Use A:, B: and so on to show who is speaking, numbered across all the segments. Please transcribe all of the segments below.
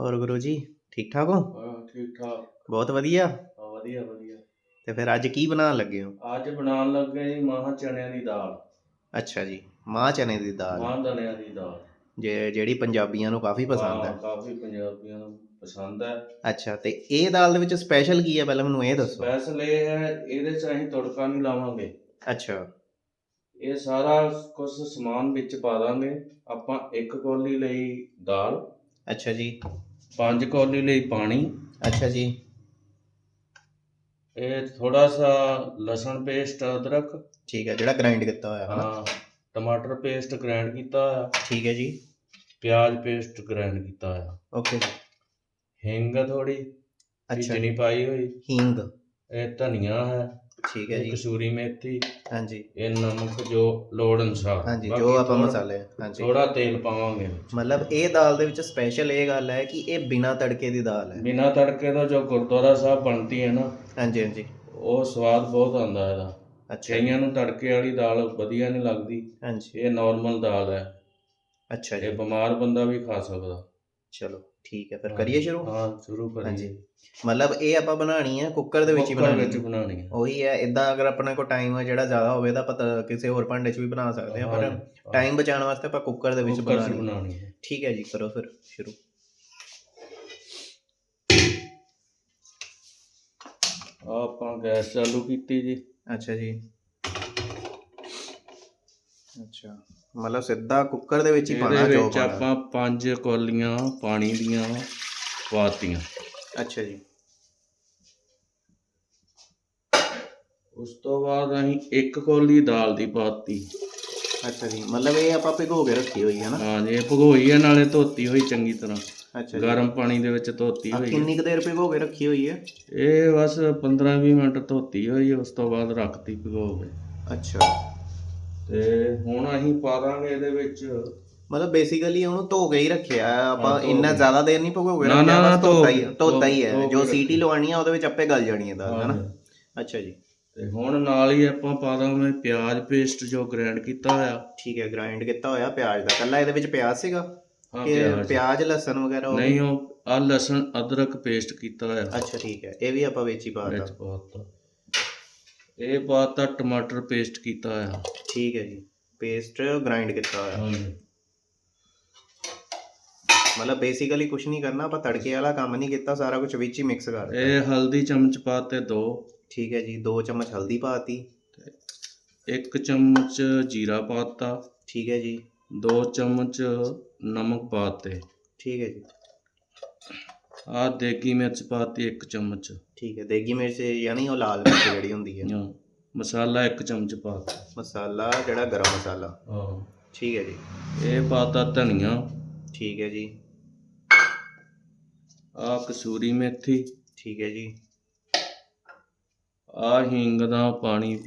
A: ਹੋਰ ਗੁਰੂ ਜੀ ਠੀਕ ਠਾਕ ਹੋ?
B: ਹਾਂ ਠੀਕ ਠਾਕ।
A: ਬਹੁਤ ਵਧੀਆ।
B: ਹਾਂ, ਵਧੀਆ ਵਧੀਆ।
A: ਤੇ ਫਿਰ ਅੱਜ ਕੀ ਬਣਾਉਣ ਲੱਗੇ ਹੋ?
B: ਅੱਜ ਬਣਾਉਣ ਲੱਗੇ ਜੀ ਮਾਹ ਚਣਿਆਂ ਦੀ ਦਾਲ।
A: ਅੱਛਾ ਜੀ ਮਾਂ ਚਨੇ ਦੀ ਦਾਲ।
B: ਮਾਹ ਦਲਿਆਂ ਦੀ ਦਾਲ।
A: ਜੇ ਜਿਹੜੀ ਪੰਜਾਬੀਆਂ ਨੂੰ ਕਾਫੀ ਪਸੰਦ
B: ਹੈ। ਕਾਫੀ ਪੰਜਾਬੀਆਂ ਨੂੰ ਪਸੰਦ ਹੈ।
A: ਅੱਛਾ ਤੇ ਇਹ ਦਾਲ ਦੇ ਵਿੱਚ ਸਪੈਸ਼ਲ ਕੀ ਹੈ? ਪਹਿਲਾਂ ਮੈਨੂੰ ਇਹ ਦੱਸੋ।
B: ਸਪੈਸ਼ਲ ਇਹ ਹੈ ਇਹਦੇ ਚ ਅਸੀਂ ਤੜਕਾ ਨਹੀਂ ਲਾਵਾਂਗੇ।
A: ਅੱਛਾ।
B: ਇਹ ਸਾਰਾ ਕੁਝ ਸਮਾਨ ਵਿੱਚ ਪਾ ਦਾਂਗੇ। ਆਪਾਂ ਇੱਕ ਕੌਲੀ ਲਈ ਦਾਲ।
A: ਅੱਛਾ ਜੀ।
B: ਪੰਜ ਕੌਲੀ ਲਈ ਪਾਣੀ।
A: ਅੱਛਾ ਜੀ।
B: ਇਹ ਥੋੜਾ ਸਾ ਲਸਣ ਪੇਸਟ ਅਦਰਕ।
A: ਠੀਕ ਹੈ ਜਿਹੜਾ ਗ੍ਰਾਈਂਡ ਕੀਤਾ ਹੋਇਆ ਹੈ
B: ਟਮਾਟਰ ਪੇਸਟ ਗ੍ਰਾਈਂਡ ਕੀਤਾ ਹੋਇਆ।
A: ਠੀਕ ਹੈ ਜੀ।
B: ਪਿਆਜ਼ ਪੇਸਟ ਗ੍ਰਾਈਂਡ ਕੀਤਾ ਹੋਇਆ।
A: ਓਕੇ ਜੀ।
B: ਹਿੰਗ ਥੋੜੀ
A: ਅੱਛਾ।
B: ਚਿਨੀ ਪਾਈ ਹੋਈ।
A: ਹੀਂਗ।
B: ਇਹ ਧਨੀਆ ਹੈ।
A: ਠੀਕ ਹੈ ਜੀ।
B: ਕਸੂਰੀ ਮੇਥੀ
A: ਹਾਂਜੀ।
B: ਇਹ ਨਮਕ ਜੋ ਲੋੜ ਅਨੁਸਾਰ।
A: ਹਾਂਜੀ ਜੋ ਆਪਾਂ ਮਸਾਲੇ ਹਾਂਜੀ।
B: ਥੋੜਾ ਤੇਲ ਪਾਵਾਂਗੇ।
A: ਮਤਲਬ ਇਹ ਦਾਲ ਦੇ ਵਿੱਚ ਸਪੈਸ਼ਲ ਇਹ ਗੱਲ ਹੈ ਕਿ ਇਹ ਬਿਨਾ ਤੜਕੇ ਦੀ ਦਾਲ ਹੈ।
B: ਬਿਨਾਂ ਤੜਕੇ ਤੋਂ ਜੋ ਗੁਰਦੁਆਰਾ ਸਾਹਿਬ ਬਣਦੀ ਹੈ ਨਾ
A: ਹਾਂਜੀ ਹਾਂਜੀ।
B: ਉਹ ਸਵਾਦ ਬਹੁਤ ਆਉਂਦਾ ਇਹਦਾ।
A: ਅੱਛਾ।
B: ਕਈਆਂ ਨੂੰ ਤੜਕੇ ਵਾਲੀ ਦਾਲ ਵਧੀਆ ਨਹੀਂ ਲੱਗਦੀ।
A: ਹਾਂਜੀ।
B: ਇਹ ਨਾਰਮਲ ਦਾਲ ਹੈ।
A: ਅੱਛਾ
B: ਇਹ
A: ਜੀ।
B: ਬਿਮਾਰ ਬੰਦਾ ਵੀ ਖਾ ਸਕਦਾ।
A: ਚਲੋ। ਠੀਕ ਹੈ ਫਿਰ ਕਰੀਏ ਸ਼ੁਰੂ?
B: ਹਾਂ ਸ਼ੁਰੂ ਕਰੀਏ।
A: ਹਾਂਜੀ। ਮਤਲਬ ਇਹ ਆਪਾਂ ਬਣਾਣੀ ਹੈ ਕੁੱਕਰ ਦੇ ਵਿੱਚ ਹੀ ਬਣਾਣੀ
B: ਵਿੱਚ
A: ਹੈ ਉਹੀ ਹੈ ਇਦਾਂ ਅਗਰ ਆਪਣੇ ਕੋਲ ਟਾਈਮ ਹੈ ਜਿਹੜਾ ਜ਼ਿਆਦਾ ਹੋਵੇ ਤਾਂ ਪਤਾ ਕਿਸੇ ਹੋਰ ਭਾਂਡੇ 'ਚ ਵੀ ਬਣਾ ਸਕਦੇ ਹਾਂ ਪਰ ਟਾਈਮ ਬਚਾਉਣ ਵਾਸਤੇ ਆਪਾਂ ਕੁੱਕਰ ਦੇ ਵਿੱਚ ਬਣਾਣੀ
B: ਹੈ
A: ਠੀਕ ਹੈ ਜੀ ਕਰੋ ਫਿਰ ਸ਼ੁਰੂ।
B: ਆਪਾਂ ਗੈਸ ਚਾਲੂ ਕੀਤੀ ਜੀ।
A: ਅੱਛਾ ਜੀ। ਅੱਛਾ। ਮਤਲਬ ਸਿੱਧਾ ਕੁੱਕਰ ਦੇ ਵਿੱਚ ਹੀ ਪਾਣਾ
B: ਇਹਦੇ
A: ਜੋ
B: ਵਿੱਚ ਆਪਾਂ ਪੰਜ ਕੌਲੀਆਂ ਪਾਣੀ ਦੀਆਂ ਪਾਤੀਆਂ
A: ਅੱਛਾ ਜੀ।
B: ਉਸ ਤੋਂ ਬਾਅਦ ਅਸੀਂ ਇੱਕ ਕੌਲੀ ਦਾਲ ਦੀ ਪਾਤੀ।
A: ਅੱਛਾ ਜੀ। ਮਤਲਬ ਇਹ ਆਪਾਂ ਭਿਗੋ ਕੇ ਰੱਖੀ ਹੋਈ ਹੈ ਨਾ?
B: ਹਾਂ ਜੀ ਭਗੋਈ ਹੈ ਨਾਲੇ ਧੋਤੀ ਹੋਈ ਚੰਗੀ ਤਰ੍ਹਾਂ।
A: ਅੱਛਾ ਜੀ।
B: ਗਰਮ ਪਾਣੀ ਦੇ ਵਿੱਚ ਧੋਤੀ ਹੋਈ ਹੈ।
A: ਕਿੰਨੀ ਕੁ ਦੇਰ ਭਿਗੋ ਕੇ ਰੱਖੀ ਹੋਈ ਹੈ?
B: ਇਹ ਬਸ 15-20 ਮਿੰਟ ਧੋਤੀ ਹੋਈ ਉਸ ਤੋਂ ਬਾਅਦ ਰੱਖਤੀ ਭਗੋ ਕੇ।
A: ਅੱਛਾ।
B: ਤੇ ਹੁਣ ਅਸੀਂ ਪਾ ਦਾਂਗੇ ਇਹਦੇ ਵਿੱਚ।
A: ਮਤਲਬ ਬੇਸਿਕਲੀ ਉਹਨੂੰ ਧੋ ਕੇ ਹੀ ਰੱਖਿਆ। ਹੈ, ਆਪਾਂ
B: ਹਾਂ, ਧੋ
A: ਇੰਨਾ
B: ਕੇ।
A: ਜ਼ਿਆਦਾ ਦੇਰ ਨਹੀਂ ਭਿਗੋ ਕੇ
B: ਨਾ, ਨਾ, ਧੋ
A: ਧੋਤਾ ਹੀ ਧੋਤਾ ਹੀ
B: ਧੋ
A: ਹੈ।
B: ਕੇ
A: ਜੋ
B: ਰੱਖਿਆ।
A: ਸੀਟੀ ਲਵਾਉਣੀ ਆ ਉਹਦੇ ਵਿੱਚ ਆਪੇ ਗਲ ਜਾਣੀ ਹੈ ਦਾਲ ਹੈ ਨਾ
B: ਹਾਂ।
A: ਅੱਛਾ ਜੀ।
B: ਤੇ ਹੁਣ ਨਾਲ ਹੀ ਆਪਾਂ ਪਾ ਦਾਂਗੇ ਪਿਆਜ਼ ਪੇਸਟ ਜੋ ਗ੍ਰਾਈਂਡ ਕੀਤਾ ਹੋਇਆ।
A: ਠੀਕ ਹੈ ਗ੍ਰਾਈਂਡ ਕੀਤਾ ਹੋਇਆ ਪਿਆਜ਼ ਦਾ। ਕੱਲਾ ਇਹਦੇ ਵਿੱਚ ਪਿਆਜ਼ ਸੀਗਾ?
B: ਹਾਂ
A: ਕਿ
B: ਪਿਆਜ਼।
A: ਪਿਆਜ਼ ਲਸਣ ਵਗੈਰਾ ਉਹ-
B: ਨਹੀਂ ਉਹ ਆ ਲਸਣ ਅਦਰਕ ਪੇਸਟ ਕੀਤਾ ਹੋਇਆ।
A: ਅੱਛਾ ਠੀਕ ਹੈ। ਇਹ ਵੀ ਆਪਾਂ ਵਿੱਚ ਹੀ ਪਾ
B: ਵਿੱਚ
A: ਦਾਂ
B: ਪਾਤਾ ਇਹ ਪਾਤਾ ਟਮਾਟਰ ਪੇਸਟ ਕੀਤਾ ਹੋਇਆ।
A: ਠੀਕ ਹੈ ਜੀ। ਪੇਸਟ ਗ੍ਰਾਈਂਡ ਕੀਤਾ ਹੋਇਆ।
B: ਹਾਂਜੀ।
A: ਮਤਲਬ ਬੇਸਿਕਲੀ ਕੁਝ ਨਹੀਂ ਕਰਨਾ ਆਪਾਂ ਤੜਕੇ ਵਾਲਾ ਕੰਮ ਨਹੀਂ ਕੀਤਾ ਸਾਰਾ ਕੁਝ ਵਿੱਚ ਹੀ ਮਿਕਸ ਕਰ ਦਿੱਤਾ।
B: ਇਹ ਹਲਦੀ ਚਮਚ ਪਾਤੇ ਦੋ।
A: ਠੀਕ ਹੈ ਜੀ 2 ਚਮਚ ਹਲਦੀ ਪਾਤੀ
B: ਇੱਕ ਚਮਚ ਜੀਰਾ ਪਾਤਾ
A: ਠੀਕ ਹੈ ਜੀ।
B: ਦੋ ਚਮਚ ਨਮਕ ਪਾਤੇ
A: ਠੀਕ ਹੈ ਜੀ।
B: ਆ ਦੇਗੀ ਮਿਰਚ ਪਾਤੀ ਇੱਕ ਚਮਚ।
A: ਠੀਕ ਹੈ ਦੇਗੀ ਮਿਰਚ ਯਾਨੀ ਉਹ ਲਾਲ ਮਿਰਚ ਜਿਹੜੀ ਹੁੰਦੀ ਹੈ।
B: ਹਾਂ, ਮਸਾਲਾ ਇੱਕ ਚਮਚ ਪਾਤਾ।
A: ਮਸਾਲਾ ਜਿਹੜਾ ਗਰਮ ਮਸਾਲਾ।
B: ਹਾਂ।
A: ਠੀਕ ਹੈ ਜੀ।
B: ਇਹ ਪਾਤਾ ਧਨੀਆ।
A: ਠੀਕ ਹੈ ਜੀ।
B: ਆ ਕਸੂਰੀ ਮੇਥੀ।
A: ਠੀਕ ਹੈ ਜੀ।
B: ਆ ਹਿੰਗ ਦਾ ਪਾਣੀ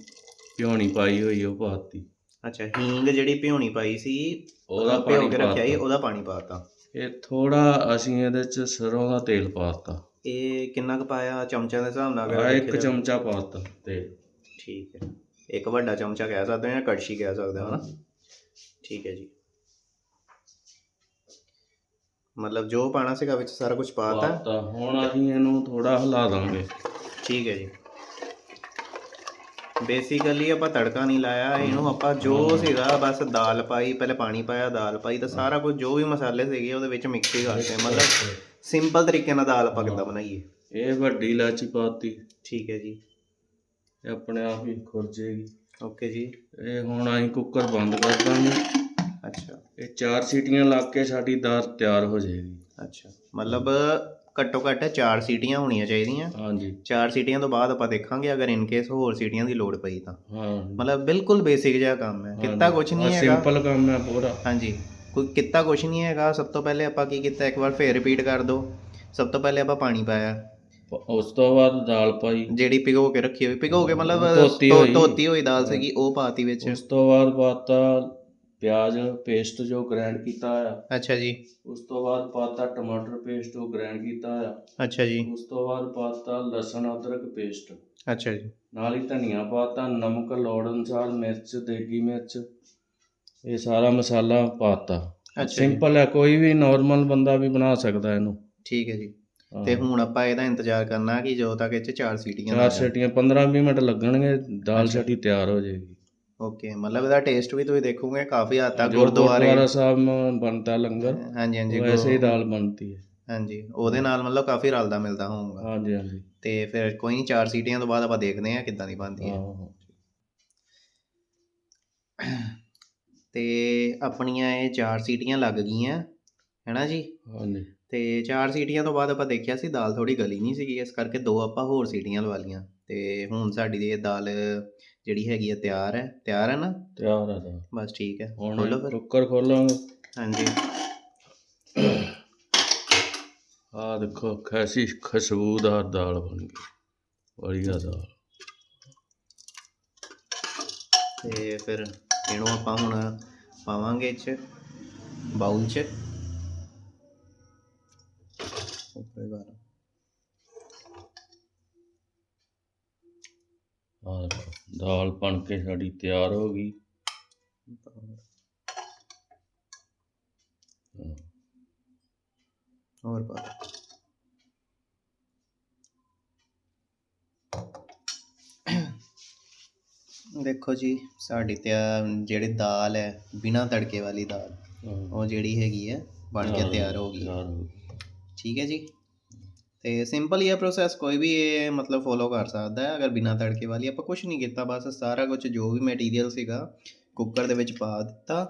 B: ਪਿਉਣੀ ਪਾਈ ਹੋਈ ਉਹ ਪਾਤੀ।
A: ਅੱਛਾ ਹੀਂਗ ਜਿਹੜੀ ਭਿਉਣੀ ਪਾਈ ਸੀ
B: ਉਹਦਾ ਪਾਣੀ
A: ਰੱਖਿਆ ਸੀ ਉਹਦਾ ਪਾਣੀ ਪਾਤਾ।
B: ਇਹ ਥੋੜਾ ਅਸੀਂ ਇਹਦੇ ਚ ਸਰੋਂ ਦਾ ਤੇਲ ਪਾਤਾ।
A: ਇਹ ਕਿੰਨਾ ਕੁ ਪਾਇਆ? ਚਮਚਿਆਂ ਦੇ ਹਿਸਾਬ ਨਾਲ
B: ਆ ਇੱਕ
A: ਦੇਖਿਆ?
B: ਚਮਚਾ ਪਾਤਾ ਤੇਲ।
A: ਠੀਕ ਹੈ। ਇੱਕ ਵੱਡਾ ਚਮਚਾ ਕਹਿ ਸਕਦੇ ਹਾਂ ਜਾਂ ਕੜਛੀ ਕਹਿ ਸਕਦੇ ਹਾਂ ਨਾ ਠੀਕ ਹੈ ਜੀ। ਮਤਲਬ ਜੋ ਪਾਣਾ ਸੀਗਾ ਵਿੱਚ ਸਾਰਾ ਕੁਝ ਪਾਤਾ।
B: ਪਾਤਾ। ਹੁਣ ਅਸੀਂ ਇਹਨੂੰ ਥੋੜਾ ਹਿਲਾ ਦਾਂਗੇ।
A: ਠੀਕ ਹੈ ਜੀ। ਬੇਸਿਕਲੀ ਆਪਾਂ ਤੜਕਾ ਨਹੀਂ ਲਾਇਆ ਇਹਨੂੰ ਆਪਾਂ ਜੋ ਸੀਗਾ ਬਸ ਦਾਲ ਪਾਈ ਪਹਿਲੇ ਪਾਣੀ ਪਾਇਆ ਦਾਲ ਪਾਈ ਤਾਂ ਸਾਰਾ ਕੁਝ ਜੋ ਵੀ ਮਸਾਲੇ ਸੀਗੇ ਉਹਦੇ ਵਿੱਚ ਮਿਕਸ ਹੀ ਕਰਤੇ ਮਤਲਬ ਸਿੰਪਲ ਤਰੀਕੇ ਨਾਲ ਦਾਲ ਆਪਾਂ ਕਿੱਦਾਂ ਬਣਾਈਏ।
B: ਇਹ ਵੱਡੀ ਇਲਾਚੀ ਪਾਤੀ।
A: ਠੀਕ ਹੈ ਜੀ।
B: ਇਹ ਆਪਣੇ ਆਪ ਹੀ ਖੁਰ ਜਾਏਗੀ
A: ਓਕੇ ਜੀ।
B: ਇਹ ਹੁਣ ਅਸੀਂ ਕੁੱਕਰ ਬੰਦ ਕਰ ਦਾਂਗੇ।
A: ਅੱਛਾ।
B: ਇਹ ਚਾਰ ਸੀਟੀਆਂ ਲੱਗ ਕੇ ਸਾਡੀ ਦਾਲ ਤਿਆਰ ਹੋ ਜਾਏਗੀ।
A: ਅੱਛਾ। ਮਤਲਬ ਘੱਟੋ ਘੱਟ 4 ਸੀਟੀਆਂ ਹੋਣੀਆਂ ਚਾਹੀਦੀਆਂ।
B: ਹਾਂਜੀ।
A: 4 ਸੀਟੀਆਂ ਤੋਂ ਬਾਅਦ ਆਪਾਂ ਦੇਖਾਂਗੇ ਅਗਰ ਇਨ ਕੇਸ ਹੋਰ ਸੀਟੀਆਂ ਦੀ ਲੋੜ ਪਈ ਤਾਂ।
B: ਹਾਂ।
A: ਮਤਲਬ ਬਿਲਕੁਲ ਬੇਸਿਕ ਜਿਹਾ ਕੰਮ ਹੈ। ਕਿੱਤਾ ਕੁਝ ਨਹੀਂ ਹੈਗਾ।
B: ਸਿੰਪਲ ਕੰਮ ਹੈ ਪੂਰਾ।
A: ਹਾਂਜੀ। ਕੋਈ ਕਿੱਤਾ ਕੁਝ ਨਹੀਂ ਹੈਗਾ। ਸਭ ਤੋਂ ਪਹਿਲੇ ਆਪਾਂ ਕੀ ਕੀਤਾ ਇੱਕ ਵਾਰ ਫੇਰ ਰਿਪੀਟ ਕਰ ਦਿਓ ਸਭ ਤੋਂ ਪਹਿਲੇ ਆਪਾਂ ਪਾਣੀ ਪਾਇਆ।
B: ਉਸ ਤੋਂ ਬਾਅਦ ਦਾਲ ਪਾਈ।
A: ਜਿਹੜੀ ਭਿਗੋ ਕੇ ਰੱਖੀ ਹੋਈ। ਭਿਗੋ ਕੇ ਮਤਲਬ।
B: ਧੋਤੀ ਹੋਈ
A: ਦਾਲ ਸੀਗੀ ਉਹ ਪਾਤੀ ਵਿੱਚ।
B: ਉਸ ਤੋਂ ਬਾਅਦ ਪਾਤਾ ਪਿਆਜ਼ ਪੇਸਟ ਜੋ ਗ੍ਰਾਈਂਡ ਕੀਤਾ ਆ
A: ਅੱਛਾ ਜੀ।
B: ਉਸ ਤੋਂ ਬਾਅਦ ਪਾਤਾ ਟਮਾਟਰ ਪੇਸਟ ਉਹ ਗ੍ਰਾਈਂਡ ਕੀਤਾ ਆ
A: ਅੱਛਾ ਜੀ।
B: ਉਸ ਤੋਂ ਬਾਅਦ ਪਾਤਾ ਲਸਣ ਅਦਰਕ ਪੇਸਟ।
A: ਅੱਛਾ ਜੀ।
B: ਨਾਲ ਹੀ ਧਨੀਆ ਪਾਤਾ ਨਮਕ ਲੋੜ ਅਨੁਸਾਰ ਮਿਰਚ ਦੇਗੀ ਮਿਰਚ ਇਹ ਸਾਰਾ ਮਸਾਲਾ ਪਾਤਾ।
A: ਅੱਛਾ
B: ਸਿੰਪਲ ਹੈ ਕੋਈ ਵੀ ਨਾਰਮਲ ਬੰਦਾ ਵੀ ਬਣਾ ਸਕਦਾ ਇਹਨੂੰ।
A: ਠੀਕ ਹੈ ਜੀ। ਤੇ ਹੁਣ ਆਪਾਂ ਇਹਦਾ ਇੰਤਜ਼ਾਰ ਕਰਨਾ ਕਿ ਜਦੋਂ ਤੱਕ ਇਹ ਚ ਚਾਰ ਸੀਟੀਆਂ
B: ਚਾਰ ਸੀਟੀਆਂ 15-20 ਮਿੰਟ ਲੱਗਣਗੇ ਦਾਲ ਸਾਡੀ ਤਿਆਰ ਹੋ ਜਾਏਗੀ।
A: ਓਕੇ ਮਤਲਬ ਇਹਦਾ ਟੇਸਟ ਵੀ ਤੁਸੀਂ ਦੇਖੋਗੇ ਕਾਫੀ ਹੱਦ ਤੱਕ ਗੁਰਦੁਆਰੇ
B: ਗੁਰਦੁਆਰਾ ਸਾਹਿਬ ਨੂੰ ਬਣਦਾ ਲੰਗਰ
A: ਹਾਂਜੀ ਹਾਂਜੀ
B: ਵੈਸੇ
A: ਹੀ
B: ਦਾਲ ਬਣਦੀ ਹੈ।
A: ਹਾਂਜੀ ਉਹਦੇ ਨਾਲ ਮਤਲਬ ਕਾਫੀ ਰਲਦਾ ਮਿਲਦਾ ਹੋਊਗਾ।
B: ਹਾਂਜੀ ਹਾਂਜੀ।
A: ਤੇ ਫਿਰ ਕੋਈ ਚਾਰ ਸੀਟੀਆਂ ਤੋਂ ਬਾਅਦ ਆਪਾਂ ਦੇਖਦੇ ਹਾਂ ਕਿੱਦਾਂ ਦੀ ਬਣਦੀ ਹੈ।
B: ਆਹੋ
A: ਤੇ ਆਪਣੀਆਂ ਇਹ ਚਾਰ ਸੀਟੀਆਂ ਲੱਗ ਗਈਆਂ ਹੈਨਾ ਜੀ?
B: ਹਾਂਜੀ।
A: ਤੇ ਚਾਰ ਸੀਟੀਆਂ ਤੋਂ ਬਾਅਦ ਆਪਾਂ ਦੇਖਿਆ ਸੀ ਦਾਲ ਥੋੜੀ ਗਲੀ ਨਹੀਂ ਸੀਗੀ ਇਸ ਕਰਕੇ ਦੋ ਆਪਾਂ ਹੋਰ ਸੀਟੀਆਂ ਲਵਾ ਲੀਆਂ ਤੇ ਹੁਣ ਸਾਡੀ ਇਹ ਦਾਲ ਜਿਹੜੀ ਹੈਗੀ ਆ ਤਿਆਰ ਹੈ। ਤਿਆਰ ਹੈ ਨਾ?
B: ਤਿਆਰ ਆ
A: ਬਸ ਠੀਕ ਹੈ। ਖੋਲੋ ਫਿਰ।
B: ਕੁੱਕਰ ਖੋਲਾਂਗੇ।
A: ਹਾਂਜੀ।
B: ਆ ਦੇਖੋ ਖੈਸੀ ਖੁਸ਼ਬੂਦਾਰ ਦਾਲ ਬਣ ਗਈ। ਵਧੀਆ ਦਾਲ।
A: ਤੇ ਫਿਰ ਇਹਨੂੰ ਆਪਾਂ ਹੁਣ ਪਾਵਾਂਗੇ ਇਹ ਚ ਬਾਉਲ ਚ। ਉੱਪਰ ਵਾਲਾ
B: ਆ ਦੇਖੋ ਦਾਲ ਬਣ ਕੇ ਸਾਡੀ ਤਿਆਰ ਹੋ ਗਈ।
A: ਹੋਰ ਪਾ। ਦੇਖੋ ਜੀ ਸਾਡੀ ਤੇ ਜਿਹੜੀ ਦਾਲ ਹੈ ਬਿਨਾ ਤੜਕੇ ਵਾਲੀ ਦਾਲ। ਉਹ ਜਿਹੜੀ ਹੈਗੀ ਹੈ ਬਣ ਕੇ ਤਿਆਰ ਹੋ ਗਈ ਠੀਕ ਹੈ ਜੀ ਤੇ ਸਿੰਪਲ ਹੀ ਹੈ ਪ੍ਰੋਸੈਸ ਕੋਈ ਵੀ ਇਹ ਮਤਲਬ ਫੋਲੋ ਕਰ ਸਕਦਾ ਹੈ, ਅਗਰ ਬਿਨਾ ਤੜਕੇ ਵਾਲੀ ਆਪਾਂ ਕੁਝ ਨਹੀਂ ਕੀਤਾ, ਬਸ ਸਾਰਾ ਕੁਝ ਜੋ ਵੀ ਮਟੀਰੀਅਲ ਸੀਗਾ ਕੁੱਕਰ ਦੇ ਵਿੱਚ ਪਾ ਦਿੱਤਾ,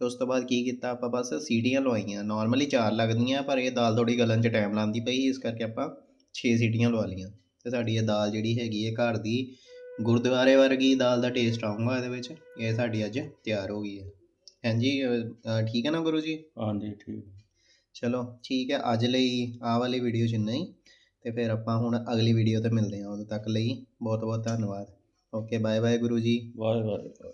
A: ਤੇ ਉਸ ਤੋਂ ਬਾਅਦ ਕੀ ਕੀਤਾ ਆਪਾਂ, ਬਸ ਸੀਟੀਆਂ ਲਵਾਈਆਂ। ਨਾਰਮਲੀ ਚਾਰ ਲੱਗਦੀਆਂ, ਪਰ ਇਹ ਦਾਲ ਥੋੜੀ ਗਲਣ 'ਚ ਟਾਈਮ ਲਾਉਂਦੀ ਪਈ, ਇਸ ਕਰਕੇ ਆਪਾਂ 6 ਸੀਟੀਆਂ ਲਵਾ ਲਈਆਂ। ਤੇ ਸਾਡੀ ਇਹ ਦਾਲ ਜਿਹੜੀ ਹੈਗੀ ਹੈ, ਘਰ ਦੀ ਗੁਰਦੁਆਰੇ ਵਰਗੀ ਦਾਲ ਦਾ ਟੇਸਟ ਆਊਗਾ ਇਹਦੇ ਵਿੱਚ, ਇਹ ਸਾਡੀ ਅੱਜ ਤਿਆਰ ਹੋ ਗਈ ਹੈ। ਹਾਂਜੀ ਠੀਕ ਹੈ ਨਾ ਗੁਰੂ ਜੀ?
B: ਹਾਂਜੀ, ਠੀਕ।
A: ਚਲੋ ਠੀਕ ਹੈ, ਅੱਜ ਲਈ ਆਹ ਵਾਲੀ ਵੀਡੀਓ 'ਚ ਇੰਨਾ ਹੀ ਤੇ ਫਿਰ ਆਪਾਂ ਹੁਣ ਅਗਲੀ ਵੀਡੀਓ ਤੇ ਮਿਲਦੇ ਹਾਂ ਉਦੋਂ ਤੱਕ ਲਈ ਬਹੁਤ ਬਹੁਤ ਧੰਨਵਾਦ। Okay bye bye Guru ji.
B: ਵਾਹ ਵਾਹ ਵਾਹ